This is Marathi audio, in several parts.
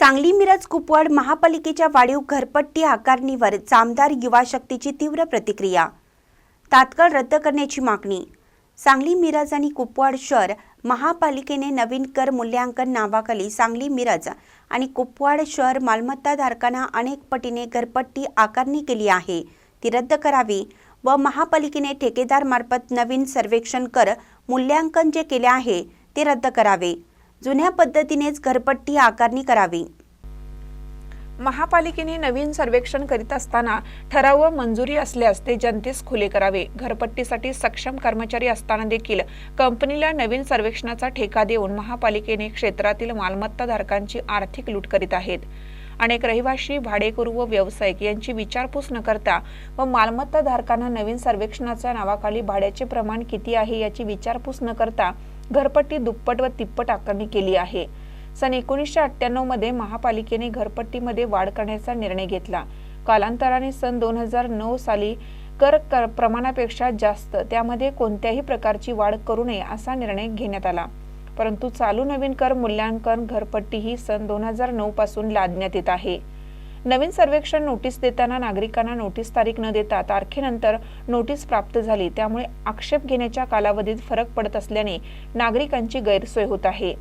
सांगली मिरज कुपवाड महापालिकेच्या वाढीव घरपट्टी आकारणीवर जामदार युवा शक्तीची तीव्र प्रतिक्रिया. तात्काळ रद्द करण्याची मागणी. सांगली मिरज आणि कुपवाड शहर महापालिकेने नवीन कर मूल्यांकन नावाखाली सांगली मिरज आणि कुपवाड शहर मालमत्ताधारकांना अनेक पटीने घरपट्टी आकारणी केली आहे. ती रद्द करावी व महापालिकेने ठेकेदारमार्फत नवीन सर्वेक्षण कर मूल्यांकन जे केले आहे ते रद्द करावे. जुन्या पद्धतीनेच घरपट्टी आकारणी करावी. महापालिकेने नवीन सर्वेक्षण करीत असताना ठराव व मंजुरी असल्यास ते जनतेस खुले करावे. घरपट्टीसाठी सक्षम कर्मचारी असताना देखील कंपनीला नवीन सर्वेक्षणाचा ठेका देऊन महापालिकेने क्षेत्रातील मालमत्ताधारकांची आर्थिक लूट करीत आहेत. अनेक रहिवाशी भाडेकरू व व्यावसायिक यांची विचारपूस न करता व मालमत्ताधारकांना नवीन सर्वेक्षणाच्या नावाखाली भाड्याचे प्रमाण किती आहे? याची विचारपूस न करता घरपट्टी दुप्पट व तिप्पट आकारणी केली आहे. सन एकोणीसशे अठ्ठ्याण्णवमध्ये महापालिकेने घरपट्टीमध्ये वाढ करण्याचा निर्णय घेतला. कालांतराने सन दोन हजार नऊ साली कर कर प्रमाणापेक्षा जास्त त्यामध्ये कोणत्याही प्रकारची वाढ करू नये असा निर्णय घेण्यात आला. परंतु चालू नवीन कर मूल्यांकन घरपट्टी ही सन दोन हजार नऊ पासून लादण्यात येत आहे. नवीन सर्वेक्षण नोटीस देताना नागरिकांना नोटीस तारीख न देता तारखेनंतर नोटीस प्राप्त झाली. त्यामुळे आक्षेप घेण्याच्या कालावधीत फरक पडत असल्याने नागरिकांची गैरसोय होत आहे.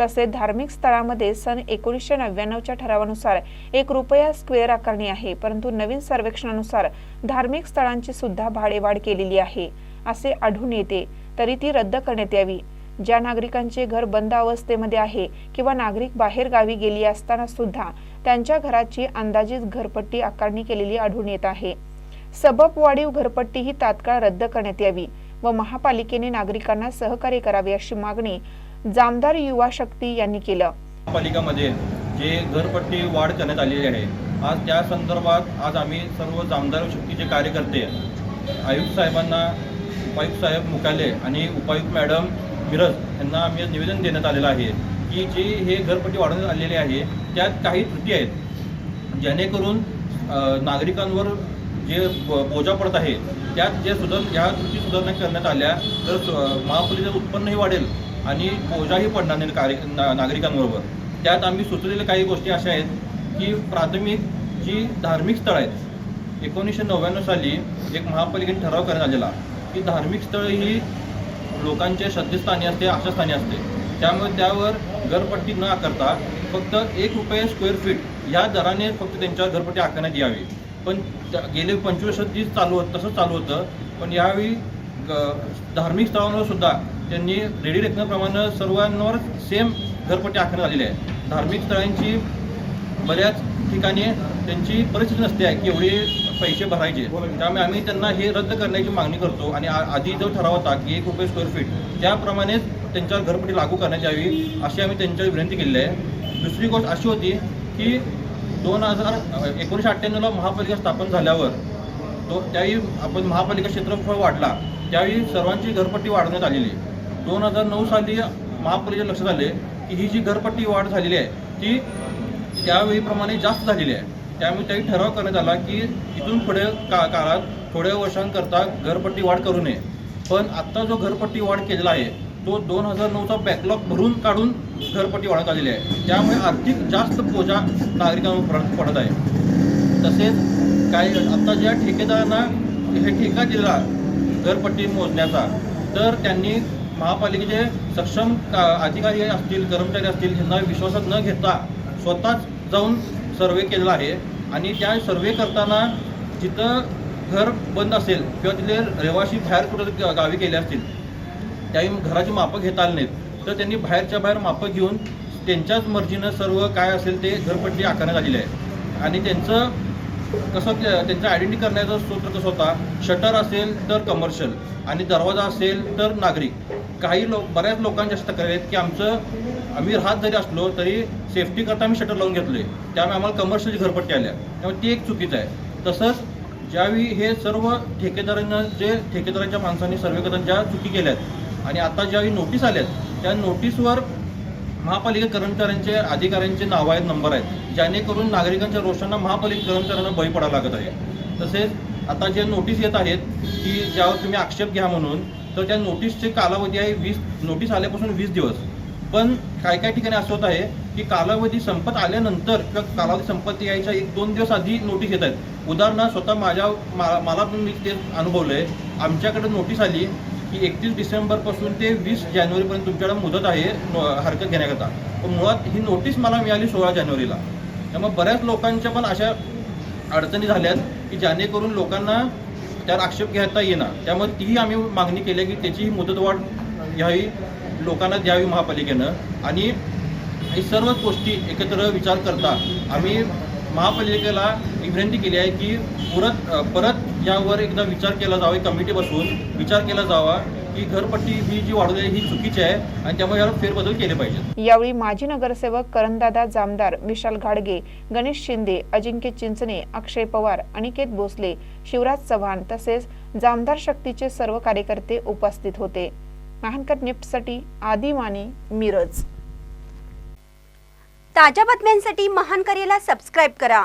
तसेच धार्मिक स्थळामध्ये सन एकोणीसशे नव्याण्णवच्या ठरावानुसार एक रुपया स्क्वेअर आकारणी आहे परंतु नवीन सर्वेक्षणानुसार धार्मिक स्थळांची सुद्धा भाडेवाढ केलेली आहे असे आढळून येते. तरी ती रद्द करण्यात यावी. ज्या नागरिकांचे घर बंद अवस्थेमध्ये आहे किंवा नागरिक बाहेर गावी गेली असताना सुद्धा त्यांच्या घराची अंदाजित घरपट्टी आकारणी केलेली आढळून येत आहे. सबब वाढीव घरपट्टी ही तात्काळ रद्द करण्यात यावी व महापालिकेने नागरिकांना सहकार्य करावे अशी मागणी जामदार युवा शक्ती यांनी केलं. महापालिकामध्ये जे घरपट्टी वाढ करण्यात आलेली आहे आज त्या संदर्भात आज आम्ही सर्व जामदार शक्तीचे कार्यकर्ते आयुक्त साहेबांना उपायुक्त साहेब मुकाले आणि उपायुक्त मॅडम मिरज यांना आम्ही निवेदन देण्यात आलेलं आहे की जे हे घरपट्टी वाढवण्यात आलेले आहे त्यात काही त्रुटी आहेत. जेणेकरून नागरिकांवर जे ब- बोजा पडत आहे त्यात जे सुधार ह्या त्रुटी सुधारणा करण्यात आल्या तर महापालिकेचं उत्पन्नही वाढेल आणि बोजाही पडणार नाही कार्य ना नागरिकांबरोबर. त्यात आम्ही सुचवलेल्या काही गोष्टी अशा आहेत की प्राथमिक जी धार्मिक स्थळं आहेत एकोणीसशे नव्याण्णव साली एक महापालिकेने ठराव करण्यात आलेला की धार्मिक स्थळं ही लोकांच्या श्रद्धेस्थानी असते आशास्थानी असते. त्यामुळे त्यावर घरपट्टी न आकारता फक्त एक रुपये स्क्वेअर फीट या दराने फक्त त्यांच्या घरपट्टी आकारण्यात यावी. पण त्या- गेले पंचवीस वर्षात जी चालू होत तसंच चालू होतं. पण यावेळी ग- धार्मिक स्थळांवर सुद्धा त्यांनी रेडी रेखनाप्रमाणे सर्वांवर सेम घरपट्टी आखण्यात आलेली आहे. धार्मिक स्थळांची बऱ्याच ठिकाणी त्यांची परिस्थिती नसते आहे की एवढे पैसे भरायचे. त्यामुळे आम्ही त्यांना हे रद्द करण्याची मागणी करतो आणि आ- आधी जो ठराव होता की एक रुपये स्क्वेअर फीट त्याप्रमाणेच त्यांच्यावर घरपट्टी लागू करण्यात यावी अशी आम्ही त्यांच्यावर विनंती केलेली आहे. दुसरी गोष्ट अशी होती की दोन हजार एकोणीसशे अठ्ठ्याण्णवला महापालिका स्थापन झाल्यावर तो त्यावेळी आपण महापालिका क्षेत्रफळ वाढला त्यावेळी सर्वांची घरपट्टी वाढवण्यात आलेली. दोन हजार नऊ साली महापालिकेच्या लक्षात आले की ही जी घरपट्टी वाढ झालेली आहे ती त्यावेळीप्रमाणे जास्त झालेली आहे. त्यामुळे त्यावेळी ठराव करण्यात आला की इथून पुढे का काळात थोड्या वर्षांकरता घरपट्टी वाढ करू नये. पण आत्ता जो घरपट्टी वाढ केलेला आहे तो दोन हजार नऊचा बॅकलॉग भरून काढून घरपट्टी वाढत आलेली आहे. त्यामुळे आर्थिक जास्त बोजा नागरिकांवर पडत पडत आहे. तसेच काही आत्ता ज्या ठेकेदारांना हे ठेका दिला घरपट्टी मोजण्याचा तर त्यांनी महापालिकेचे सक्षम का अधिकारी असतील कर्मचारी असतील यांना विश्वासात न घेता स्वतःच जाऊन सर्वे केलेला आहे. आणि त्या सर्वे करताना जिथं घर बंद असेल किंवा तिथले रहिवासी बाहेर कुठं गावी गेले असतील त्याही घराची मापं घेता आली नाहीत. तर त्यांनी बाहेरच्या बाहेर मापं घेऊन त्यांच्याच मर्जीनं सर्व काय असेल ते घरपट्टी आकारण्यात आलेली आहे. आणि त्यांचं कसं त्यांचं आयडेंटिटी करण्याचा सूत्र कसं होता शटर असेल तर कमर्शियल आणि दरवाजा असेल तर नागरिक. काही लोक बऱ्याच लोकांच्या अशा तक्रारी आहेत की आमचं आम्ही राहत जरी असलो तरी सेफ्टी करता आम्ही शटर लावून घेतले त्यामुळे आम्हाला कमर्शियल घरपट्टी आल्या. त्यामुळे ती एक चुकीचं आहे. तसंच ज्यावेळी हे सर्व ठेकेदारांना जे ठेकेदारांच्या माणसांनी सर्वे करताना ज्या चुकी केल्यात आणि आता ज्यावेळी नोटीस आल्यात त्या नोटीसवर महापालिका कर्मचाऱ्यांचे अधिकाऱ्यांचे नाव आहेत नंबर आहेत जेणेकरून नागरिकांच्या रोषांना महापालिका कर्मचाऱ्यांना बळी पडायला लागत आहे. तसेच आता जे नोटीस येत आहेत की ज्यावर तुम्ही आक्षेप घ्या म्हणून तर त्या नोटीसचे कालावधी आहे वीस नोटीस आल्यापासून वीस दिवस. पण काय काय ठिकाणी असं होत आहे की कालावधी संपत आल्यानंतर किंवा कालावधी संपत यायच्या एक दोन दिवस आधी नोटीस येत आहेत. उदाहरणार्थ स्वतः माझ्या मा- मला पण मी ते अनुभवलं आहे आमच्याकडे नोटीस आली की एकतीस डिसेंबरपासून ते वीस जानेवारीपर्यंत तुमच्याकडे मुदत आहे हरकत घेण्याकरता. पण मुळात ही नोटीस मला मिळाली सोळा जानेवारीला. त्यामुळे बऱ्याच लोकांच्या पण अशा अडचणी झाल्यात की जेणेकरून लोकांना त्यावर आक्षेप घेता येणार त्यामुळे तीही आम्ही मागणी केली आहे की त्याची ही मुदतवाढ घ्यावी लोकांना द्यावी महापालिकेनं. आणि ही सर्व गोष्टी एकत्र विचार करता आम्ही महापालिकेला विनंती केली आहे की परत परत यावर एकदा विचार केला जावा एक कमिटी बसवून विचार केला जावा की घरपट्टी ही जी वाढवली आहे ही चुकीची आहे आणि त्यामुळे यावर फेरबदल केले पाहिजेत. यावेळी माजी नगरसेवक करणदादा जामदार विशाल घाडगे गणेश शिंदे अजिंक्य चिंचणे अक्षय पवार अनिकेत भोसले शिवराज चव्हाण तसेच जामदार शक्तीचे सर्व कार्यकर्ते उपस्थित होते. महानकर निफ्टसाठी आदी माने मिरज. ताज्या बातम्यांसाठी महान करेला सबस्क्राईब करा.